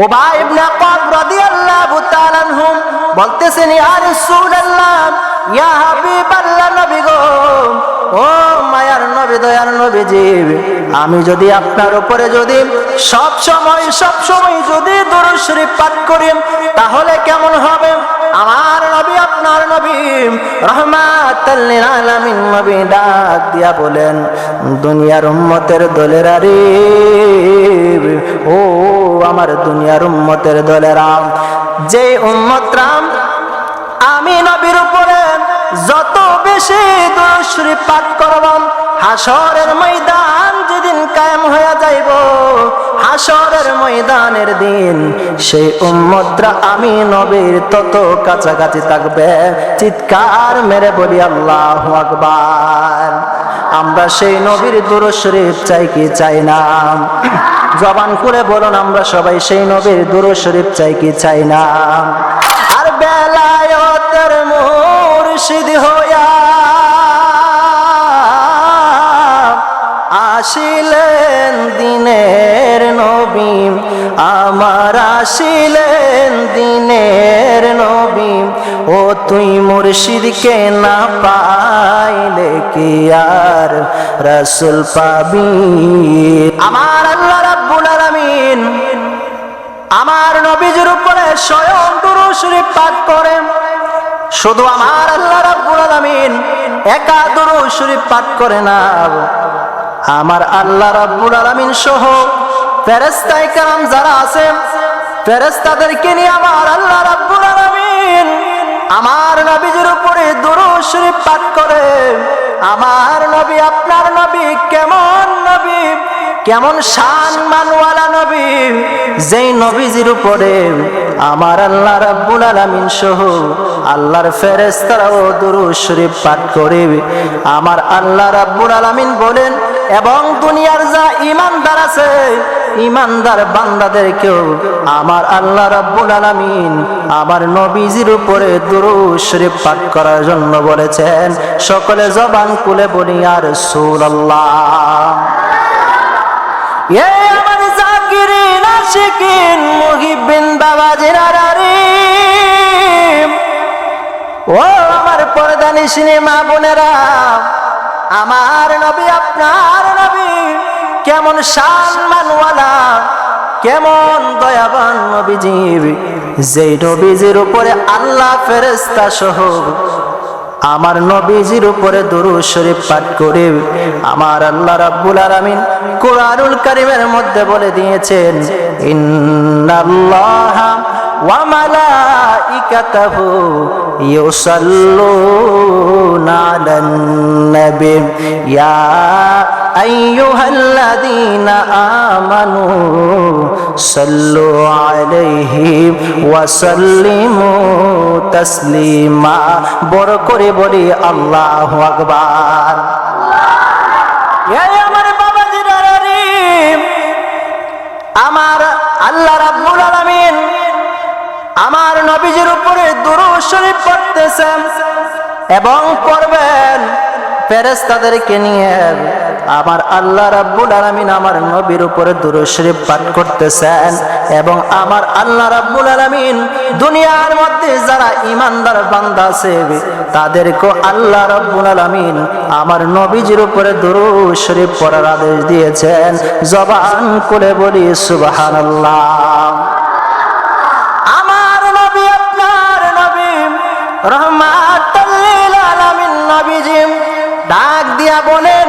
ওবা ইবনে কাব রাদিয়াল্লাহু তাআলা আনহুম বলতেছেন, ইয়া রাসূলুল্লাহ, ইয়া হাবিবাল্লাহ নবী গো, ও মায়ার দয়ার নবীজি, আমি যদি আপনার উপরে যদি সব সময় সব সময় যদি দরুদ শরীফ পাঠ করি, তাহলে কেমন হবে? আমার নবী, আপনার নবী, রহমাতাল আলামিন নবী ডাক দিয়া বলেন, দুনিয়ার উম্মতের দলেরা রে, ও আমার দুনিয়ার উম্মতের দলেরা। যে উম্মতরাম আমি নবীর উপরে যত বেশি দোষরি পাঠ করব হাসরের ময়দান যেদিন কায়েম হয়ে যাইব, হাসরের ময়দানের দিন সেই উম্মতরা আমি নবীর তত কাছাকাছি থাকবে। চিৎকার মেরে বলি, আল্লাহ আকবার। আমরা সেই নবীর দুরু শরীফ চাই কি চাই না? জবান করে বলুন, আমরা সবাই সেই নবীর দুরু শরীফ চাই কি চাই না? আর বেলায়তের মুর্শিদ হইয়া আসিলেন দিনের নবী, আমার আসিলেন দিনের নবী। ও তুই মুর্শিদকে না পাইলে কি আর রসুল পাবি? আমার আল্লাহ রাব্বুল আলামিন আমার নবীজির উপরে স্বয়ং দুরূদ শরীফ পাঠ করেন। শুধু আমার আল্লাহ রাব্বুল আলামিন একা দুরূদ শরীফ পাঠ করে না। আমার আল্লাহ রব্বুল আলমিন সহ ফেরেস্তায় কারাম যারা আছে ফেরেস্তাদেরকে নিয়ে আমার আল্লাহ রব্বুল আলমিন আমার নবীজির উপরে শরীফ পাঠ করে। আমার নবী, আপনার নবী কেমন নবী? কেমন শান মানওয়ালা নবী? যেই নবীজির উপরে আমার আল্লাহ রাব্বুল আলামিন সহ আল্লাহর ফেরেস্তারাও দুরু শরীফ পাঠ করে। আমার আল্লাহ রাব্বুল আলামিন বলেন এবং দুনিয়ার যা ইমানদার আছে, ইমানদার বান্দাদেরকেও আমার আল্লাহ রাব্বুল আলামিন আমার নবীজির উপরে শরীফ পাঠ করার জন্য বলেছেন, সকলে জবান খুলে বলি আর রাসূলুল্লাহ, এ আমার জাকিরিন, আশিকিন মুহিবিন বাবাজির আরারি ও আমার পর্দানি সিনেমা বোনেরা, আমার নবী আপনার কেমন সম্মানওয়ালা কেমন দয়াবান নবীজি যেই নবীজির উপরে আল্লাহ ফেরেস্তা সহ আমার নবীজির উপরে দুরু শরীফ পাঠ করে আমার আল্লাহ রাব্বুল আলামিন কোরআনুল কারীমের মধ্যে বলে দিয়েছেন, ইন্নাল্লাহা ওয়া মালাইকাতাহু ইউসাল্লুনা আলান নবী ইয়া সাল্লিমু তাসলিমা। বড় করে বলি, আল্লাহু আকবার। এই আমার বাবাজিরা রে আমার আল্লাহ রাব্বুল আলামিন আমার নবীজির উপরে দুরূদ শরীফ পড়তেছেন এবং পড়বেন, ফেরেশতাদেরকে নিয়ে। আমার আল্লাহ রাব্বুল আলামিন আমার নবীর উপরে দুরূদ শরীফ পাঠ করতেছেন এবং আমার আল্লাহ রাব্বুল আলামিন দুনিয়ার মধ্যে যারা ইমানদার বান্দা আছে তাদেরকে আল্লাহ রাব্বুল আলামিন আমার নবীজির উপরে দুরূদ শরীফ পড়ার আদেশ দিয়েছেন। জবান করে বলি, সুবহানাল্লাহ। আমার নবী, আপনার নবী রহমাতুল্লিল আলামিন নবীজি, ডাক দিয়া বলেন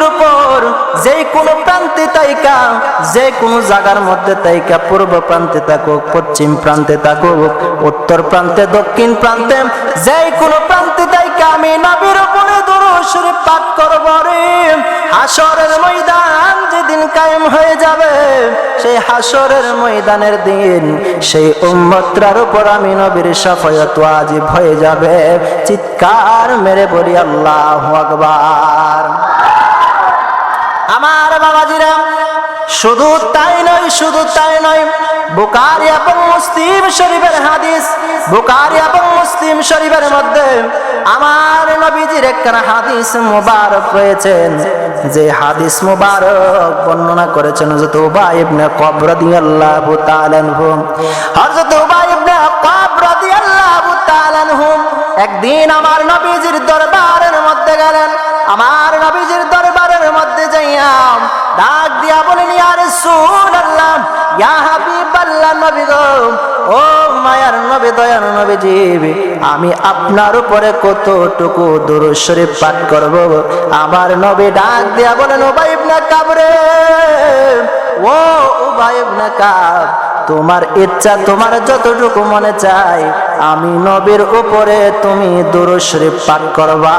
নবীজির উপর যে কোনো প্রান্তে তাইকা, যে কোনো জায়গার মধ্যে তাইকা, পূর্ব প্রান্তে থাকুক, পশ্চিম প্রান্তে থাকুক, উত্তর প্রান্তে, দক্ষিণ প্রান্তে, যে কোনো প্রান্তে তাইকা, আমি নবীর উপরে দরুদ শরীফ পাঠ করব রে। হাসরের ময়দান যেদিন কায়েম হয়ে যাবে, সেই হাসরের ময়দানের দিন, সেই উম্মতরার উপর আমি নবীর সাফায়াত ওয়াজিব হয়ে যাবে। চিৎকার মেরে বলি আল্লাহু আকবার। বাবাজিরা, শুধু তাই নয়, শুধু তাই নয় বুকারি এবং মুসলিম শরীফের হাদিস বুকারি এবং মুসলিম শরীফের মধ্যে আমার নবীজির একখানা হাদিস মুবারক রয়েছেন যে হাদিস মুবারক বর্ণনা করেছেন হযরত উবাই ইবনে রাদিয়াল্লাহু তাআলা আনহু। হযরত উবাই ইবনে রাদিয়াল্লাহু তাআলা আনহু একদিন আমার নবীজির দরবারের মধ্যে গেলেন। আমার নবীজির দরবারের ডাক দিয়া বলেন, ইয়া ইয়া হাবিবাল্লাহ নবী গো, ও মায়ার নবী, দয়ার নবীজি, আমি আপনার উপরে কতটুকু দূর শরীফ পাঠ করব আমার নবী ডাক দিয়া বলেন ও বাইব না কাবরে, ও বাইব না কাব তোমার ইচ্ছা, তোমার যতটুকু মনে চাই, আমি নবীর উপরে তুমি দুরূদ শরীফ পাঠ করবা।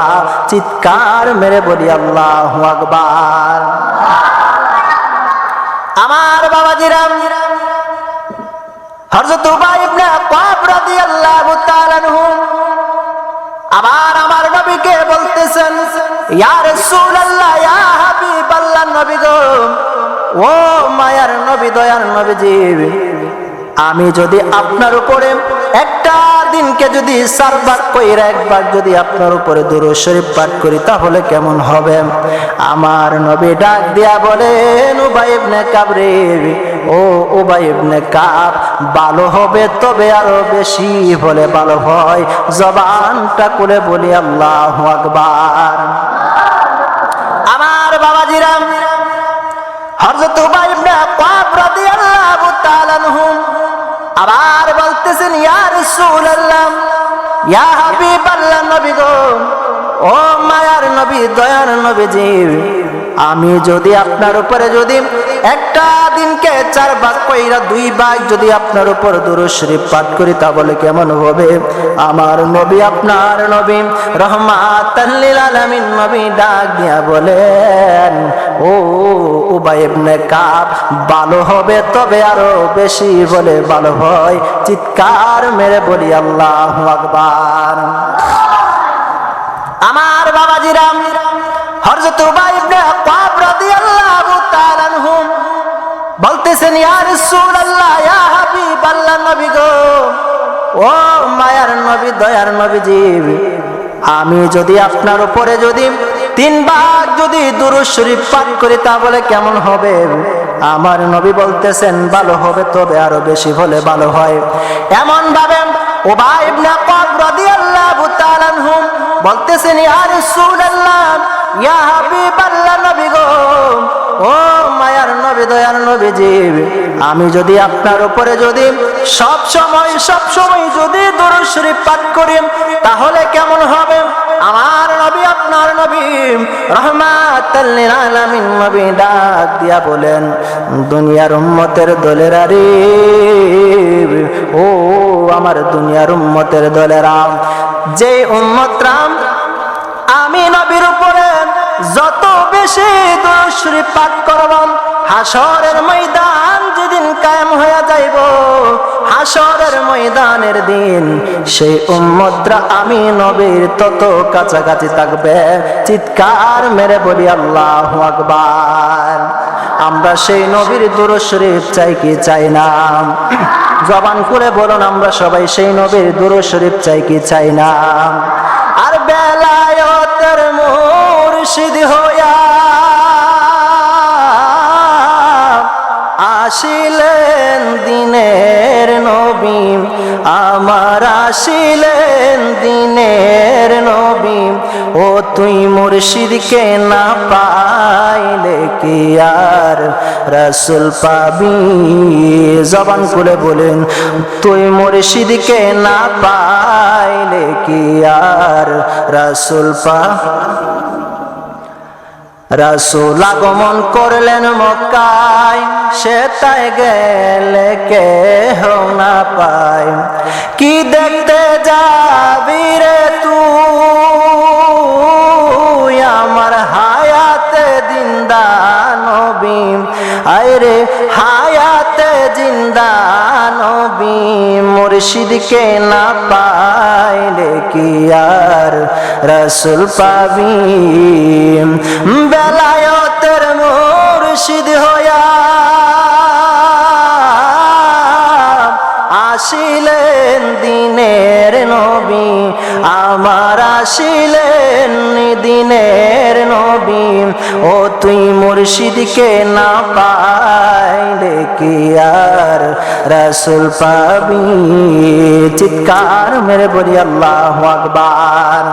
চিৎকার মেরে বলি, আল্লাহু আকবার। আমার বাবাজিরাম, হযরত উবাই ইবনে কাব রাদিয়াল্লাহু তাআলা আনহু, আবার আমার নবীকে বলতেছেন, ইয়া রাসূলুল্লাহ, ইয়া হাবিবাল্লাহ নবী গো, ও মায়ার নবী, দয়ার নবীজি আমি যদি আপনার উপরে একটা দিনকে যদি চারবার কইরা একবার যদি আপনার উপরে দুরূদ শরীফ পাঠ করি, তাহলে কেমন হবে? আমার নবী ডাক দিয়া বলেন উবাই ইবনে কাবরে ও উবাই ইবনে কাব, ভালো হবে তবে আরও বেশি বলে ভালো হয়। জবানটা করে বলি, আল্লাহু আকবার। আমার বলতেছেন ইয়া রাসূলুল্লাহ, ইয়া হাবিবাল্লাহ নবী গো, ও মায়ার নবী, দয়ার নবীজি, আমি যদি আপনার উপরে যদি একটা দিনকে চার ভাগ কইরা দুই ভাগ যদি আপনার উপর দুরূদ শরীফ পাঠ করি, তাহলে কেমন হবে? আমার নবী, আপনার নবী, রহমাতাল লিল আলামিন নবী ডাক দিয়া বলেন ও উবাই ইবনে কাব, ভালো হবে তবে আরও বেশি বলে ভালো হয়। চিৎকার মেরে বলি, আল্লাহ আকবার। আমার বাবাজিরাম হযরত উবাই ইবনে কাব রাদিয়াল্লাহু তাআলা আনহু বলতেছেন, ইয়া রাসূলুল্লাহ, ইয়া হাবিবাল্লাহ নবী গো। ও মায়ার নবী, দয়ার নবীজি, আমি যদি আপনার উপরে যদি তিনবার যদি দুরূদ শরীফ পাঠ করি তাহলে কেমন হবে? আমার নবী বলতেছেন, ভালো হবে তবে আরও বেশি হলে ভালো হয়। এমন ভাবে ওবাই ইবনে কাব রাদিয়াল্লাহু তাআলা বলতেছেন, ইয়া রাসূলুল্লাহ, ইয়া হাবিবাল্লাহ নবী গো, ও মায়ার নবী, দয়ার নবীজি, আমি যদি আপনার উপরে যদি সব সময় সব সময় যদি দরুদ শরীফ পাঠ করি, তাহলে কেমন হবে? আমার আপনার নবী রহমাত আলামিন নবী ডাক দিয়া বলেন, দুনিয়ার উম্মতের দলেরা রে ও আমার দুনিয়ার উম্মতের দলেরা যে উম্মতরা আমি নবীর উপরে যত বেশি দোষ পাঠ করব হাসরের ময়দান যেদিন কায়েম হয়ে যাইব হাসরের ময়দানের দিন সেই উম্মতরা আমি নবীর তত কাছাকাছি থাকবে। চিৎকার মেরে বলি, আল্লাহু আকবার। আমরা সেই নবীর দরুদ শরীফ চাই কি চাই না? জবান করে বলুন, আমরা সবাই সেই নবীর দরুদ শরীফ চাই কি চাই না? আর বেলায়তের মুর্শিদ হইয়া আসিলেন দিনের নবী, আমার আসিলেন দিনের নবী। ও তুই মুর্শিদকে না পাইলে কি আর রসুল পাবি? জবান খুলে বলেন, তুই মুর্শিদকে না পাইলে কি আর রসুল পা রাসুল আগমন করলেন মক্কায়, সে তাই গেলে কে না পায়। কি দেখতে যাবি রে তুই আমার হায়াতে জিন্দা নবী। আরে হায়াতে জিন্দা নবী মুর্শিদকে না পাইলে কি আর রসুল পাবি? বেলায়তের মুর্শিদ হইয়া আসিলেন দিনের নবী, আমার আসিলেন দিনের নবী। ও তুই মুর্শিদকে না পাইলে কি আর রসুল পাবি। চিৎকার মেরে বলি, আল্লাহ আকবার।